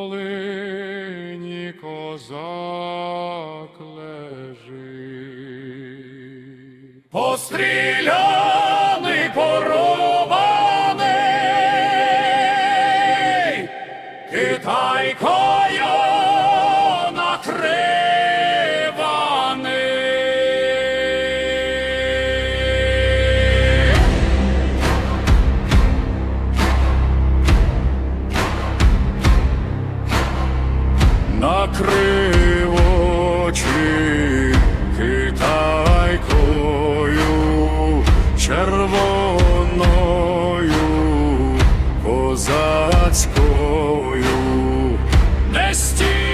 долині козак лежить. Постріляний порубаний, китайкою Кривочі китайкою червоною козацькою. Не стій!